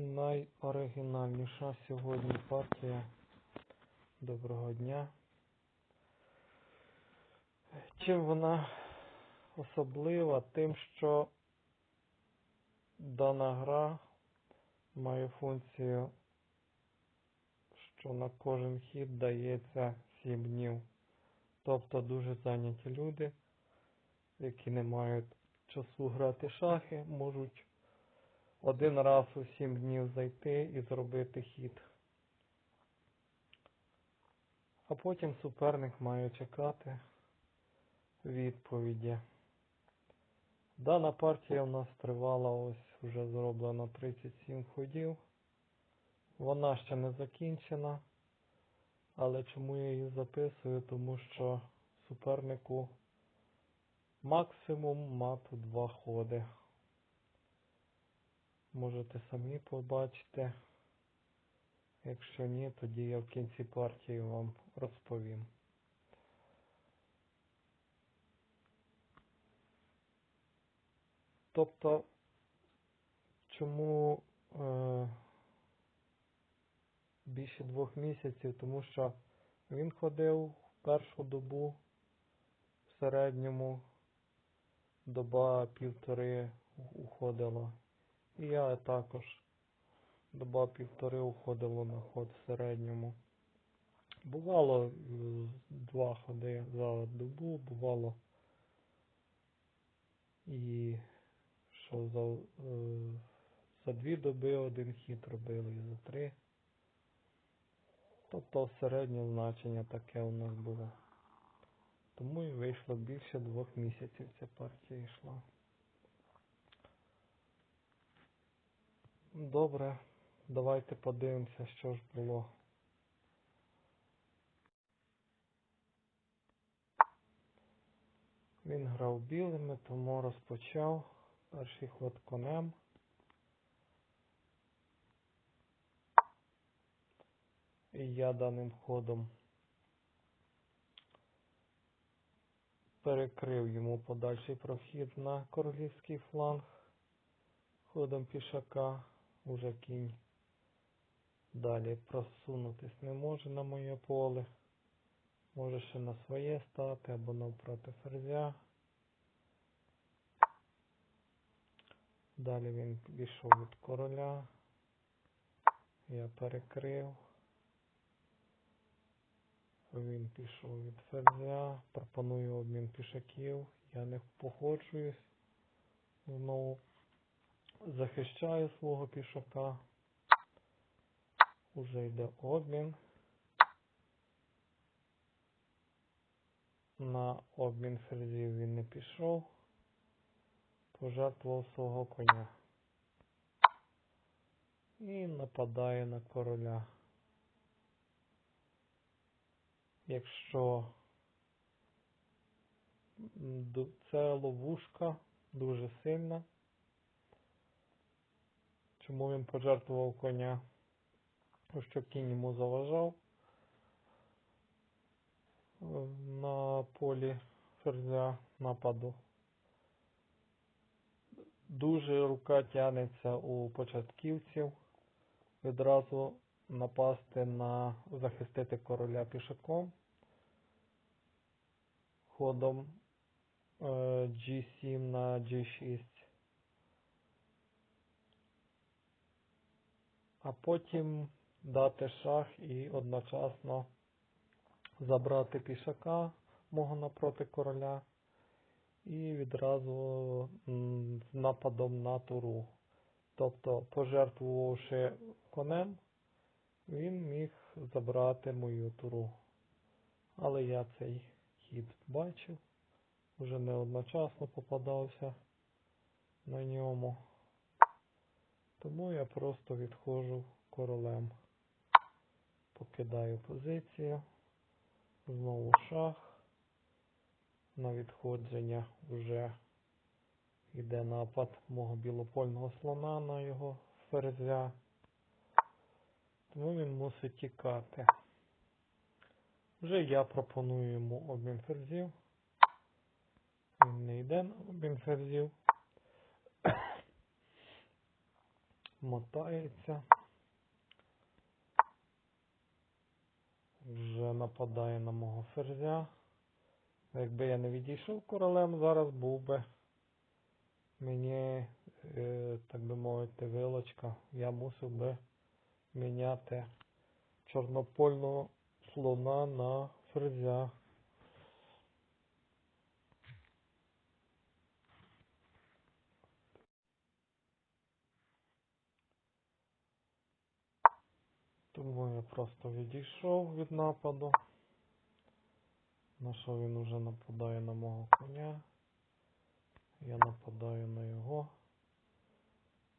найоригінальніша сьогодні партія. Доброго дня. Чим вона особлива? Тим, що дана гра має функцію, що на кожен хід дається 7 днів. Тобто дуже зайняті люди, які не мають часу грати шахи, можуть один раз у 7 днів зайти і зробити хід. А потім суперник має чекати відповіді. Дана партія у нас тривала ось вже зроблено 37 ходів. Вона ще не закінчена. Але чому я її записую? Тому що супернику максимум мати два ходи. Можете самі побачити. Якщо ні, тоді я в кінці партії вам розповім. Тобто, чому е, більше двох місяців? Тому що він ходив першу добу в середньому доба півтори уходила. І я також доба півтори уходило на ход в середньому. Бувало е, два ходи за добу, бувало і що за, е, за дві доби один хід робили і за три. Тобто середнє значення таке у нас було. Тому і вийшло більше двох місяців ця партія йшла. Добре, давайте подивимося, що ж було. Він грав білими, тому розпочав перший ход конем. І я даним ходом перекрив йому подальший прохід на королівський фланг ходом пішака. Уже кінь далі просунутись не може на моє поле. Може ще на своє стати або навпроти ферзя. Далі він пішов від короля. Я перекрив. Він пішов від ферзя. Пропоную обмін пішаків. Я не погоджуюсь. Знову захищаю свого пішака. Уже йде обмін. На обмін ферзів він не пішов. Пожертвував свого коня. І нападає на короля. Якщо це ловушка дуже сильна, чому він пожертвував коня? Що кінь йому заважав на полі ферзя нападу. Дуже рука тянеться у початківців відразу напасти на захистити короля пішаком ходом G7 на G6. А потім дати шах і одночасно забрати пішака мого напроти короля і відразу з нападом на туру. Тобто, пожертвувавши конем, він міг забрати мою туру. Але я цей хід бачив, вже не одночасно попадався на ньому. Тому я просто відходжу королем. Покидаю позицію. Знову шах. На відходження вже йде напад мого білопольного слона на його ферзя. Тому він мусить тікати. Вже я пропоную йому обмін ферзів. Він не йде на обмін ферзів. Мотається. Вже нападає на мого ферзя. Якби я не відійшов королем, зараз був би мені, е, так би мовити, вилочка. Я мусив би міняти чорнопольного слона на ферзя. Я просто відійшов від нападу. На що він уже нападає на мого коня. Я нападаю на його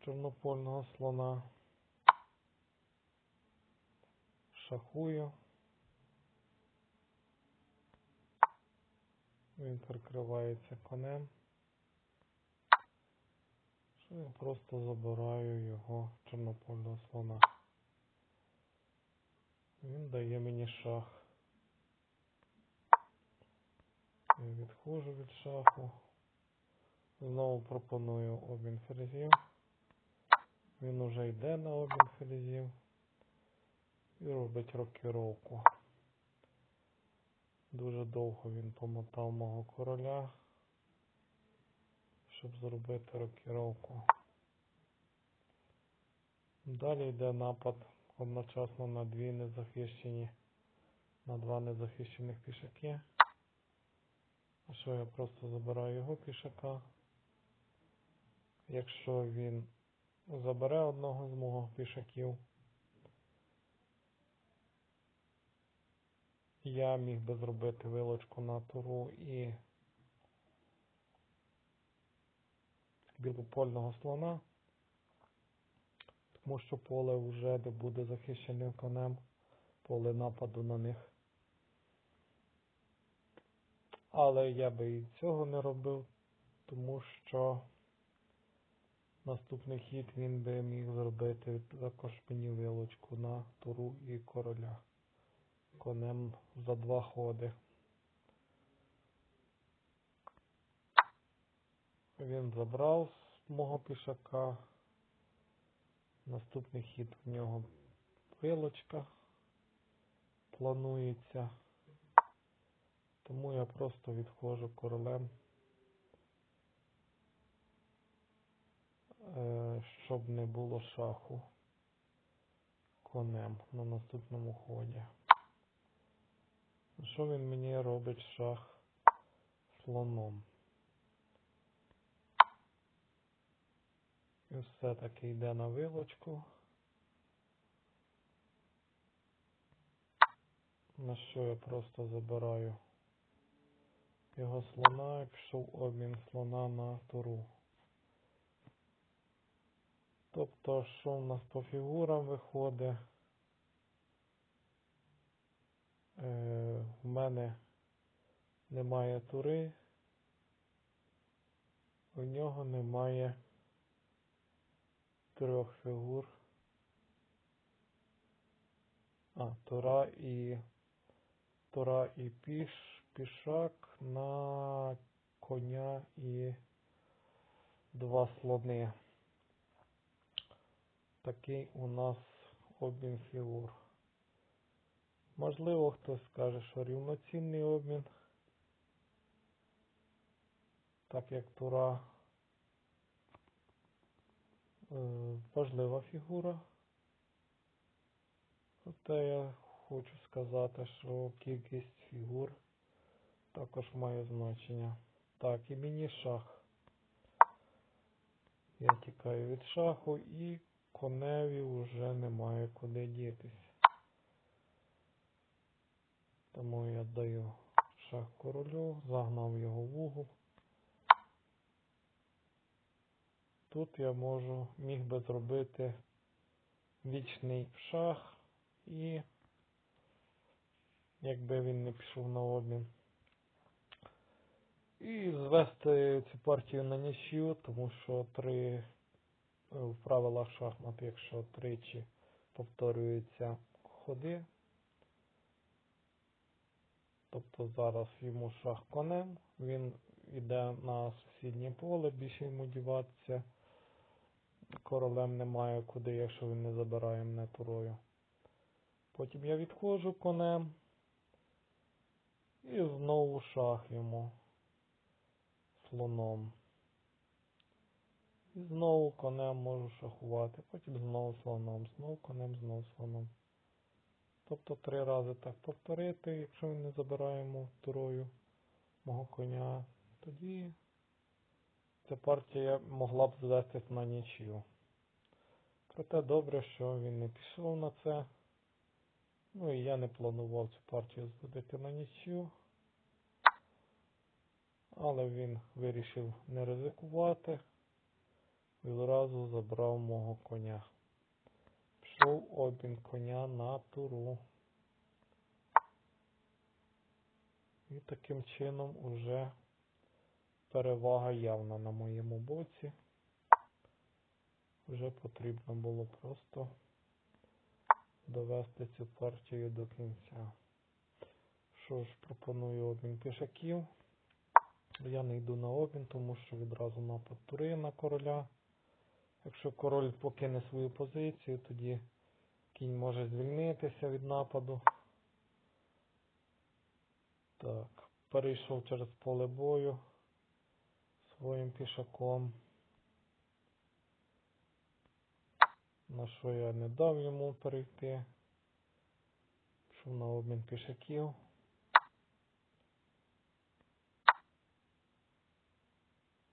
чорнопольного слона. Шахую. Він прикривається конем. Що я просто забираю його чорнопольного слона. Він дає мені шах. Я відходжу від шаху. Знову пропоную обмін ферзів. Він уже йде на обмін ферзів і робить рокіровку. Дуже довго він помотав мого короля, щоб зробити рокіровку. Далі йде напад одночасно на дві незахищені, на два незахищених пішаки. А що я просто забираю його пішака? Якщо він забере одного з мого пішаків, я міг би зробити вилочку на туру і білопольного слона, тому що поле вже не буде захищеним конем, поле нападу на них. Але я би і цього не робив, тому що наступний хід він би міг зробити також мені вилочку на туру і короля конем за два ходи. Він забрав з мого пішака. Наступний хід в нього вилочка планується. Тому я просто відходжу королем, е, щоб не було шаху конем на наступному ході. Що він мені робить шах слоном? Все-таки йде на вилочку. На що я просто забираю його слона і пішов обмін слона на туру. Тобто, що в нас по фігурам виходить? Е, в мене немає тури, у нього немає трьох фігур. А, тура і тура і піш, пішак на коня і два слони. Такий у нас обмін фігур. Можливо, хтось скаже, що рівноцінний обмін, так як тура важлива фігура. Проте я хочу сказати, що кількість фігур також має значення. Так, і мені шах. Я тікаю від шаху і коневі вже немає куди дітись. Тому я даю шах королю, загнав його в угол. Тут я можу, міг би зробити вічний шах і якби він не пішов на обмін. І звести цю партію на нічю, тому що три в правилах шахмат, якщо тричі повторюються ходи, Тобто зараз йому шах конем, він йде на сусіднє поле, більше йому діватися Королем немає куди, якщо він не забирає мене турою. Потім я відходжу конем. І знову шах йому слоном. І знову конем можу шахувати, потім знову слоном, знову конем, знову слоном. Тобто три рази так повторити, якщо він не забирає йому турою мого коня, тоді ця партія могла б звестись на нічию. Проте добре, що він не пішов на це. Ну і я не планував цю партію зводити на нічю. Але він вирішив не ризикувати і одразу забрав мого коня. Пішов обмін коня на туру. І таким чином уже перевага явна на моєму боці. Вже потрібно було просто довести цю партію до кінця. Що ж, пропоную обмін пішаків. Я не йду на обмін, тому що відразу напад тури на короля. Якщо король покине свою позицію, тоді кінь може звільнитися від нападу. Так, перейшов через поле бою своїм пішаком. На що я не дав йому перейти. Пішов на обмін пішаків.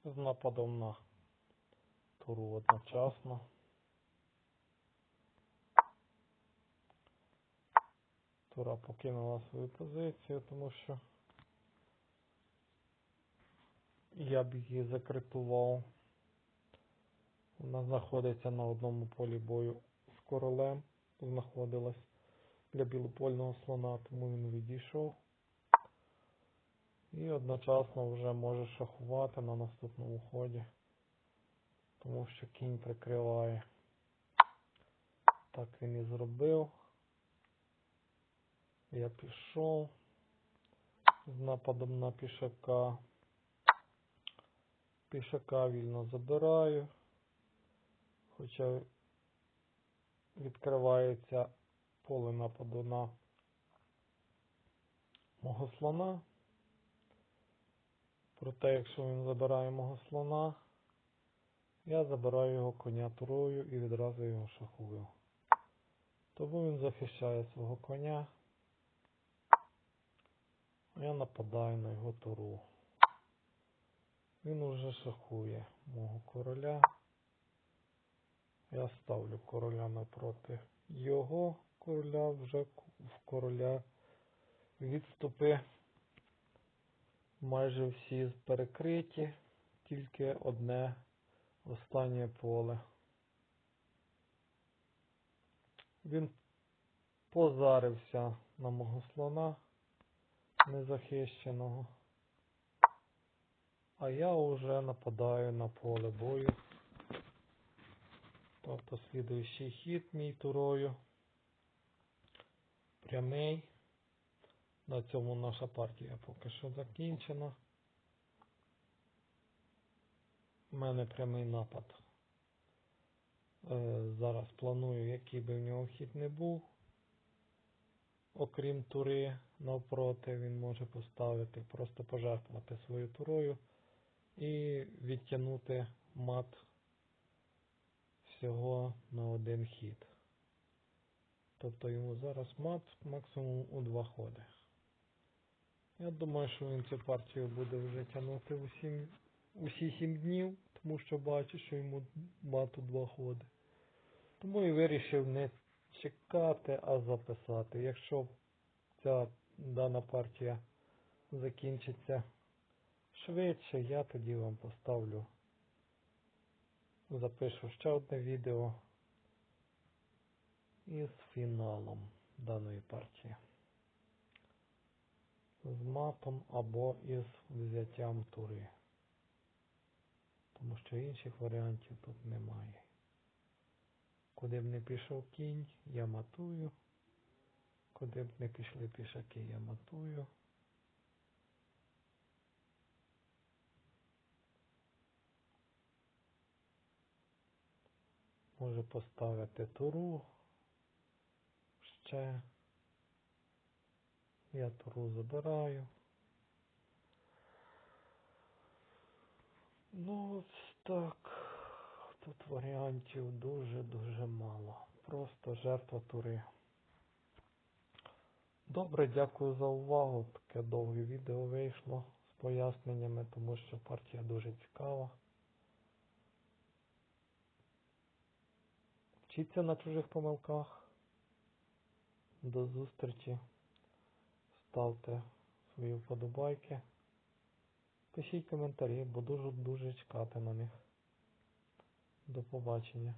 З нападом на туру одночасно. Тура покинула свою позицію, тому що я б її закритував. Вона знаходиться на одному полі бою з королем. Знаходилась для білопольного слона, тому він відійшов. І одночасно вже може шахувати на наступному ході, тому що кінь прикриває. Так він і зробив. Я пішов з нападом на пішака. Пішака вільно забираю, хоча відкривається поле нападу на мого слона. Проте, якщо він забирає мого слона, я забираю його коня турою і відразу його шахую. Тому він захищає свого коня. А я нападаю на його туру. Він уже шахує мого короля. Я ставлю короля напроти його короля, вже в короля відступи майже всі перекриті, тільки одне останнє поле. Він позарився на мого слона незахищеного. А я вже нападаю на поле бою. Тобто слідуючий хід мій турою. Прямий. На цьому наша партія поки що закінчена. У мене прямий напад. Е, зараз планую, який би в нього хід не був. Окрім тури навпроти, він може поставити, просто пожертвувати свою турою і відтягнути мат всього на один хід. Тобто йому зараз мат максимум у два ходи. Я думаю, що він цю партію буде вже тягнути усі, усі сім днів, тому що бачу, що йому мат у два ходи. Тому і вирішив не чекати, а записати. Якщо ця дана партія закінчиться швидше, я тоді вам поставлю, запишу ще одне відео із фіналом даної партії. З матом або із взяттям тури. Тому що інших варіантів тут немає. Куди б не пішов кінь, я матую. Куди б не пішли пішаки, я матую. Може поставити туру. Ще. Я туру забираю. Ну ось так. Тут варіантів дуже-дуже мало. Просто жертва тури. Добре, дякую за увагу. Таке довге відео вийшло з поясненнями, тому що партія дуже цікава. Вчіться на чужих помилках. До зустрічі. Ставте свої вподобайки. Пишіть коментарі, бо дуже дуже чекати на них. До побачення.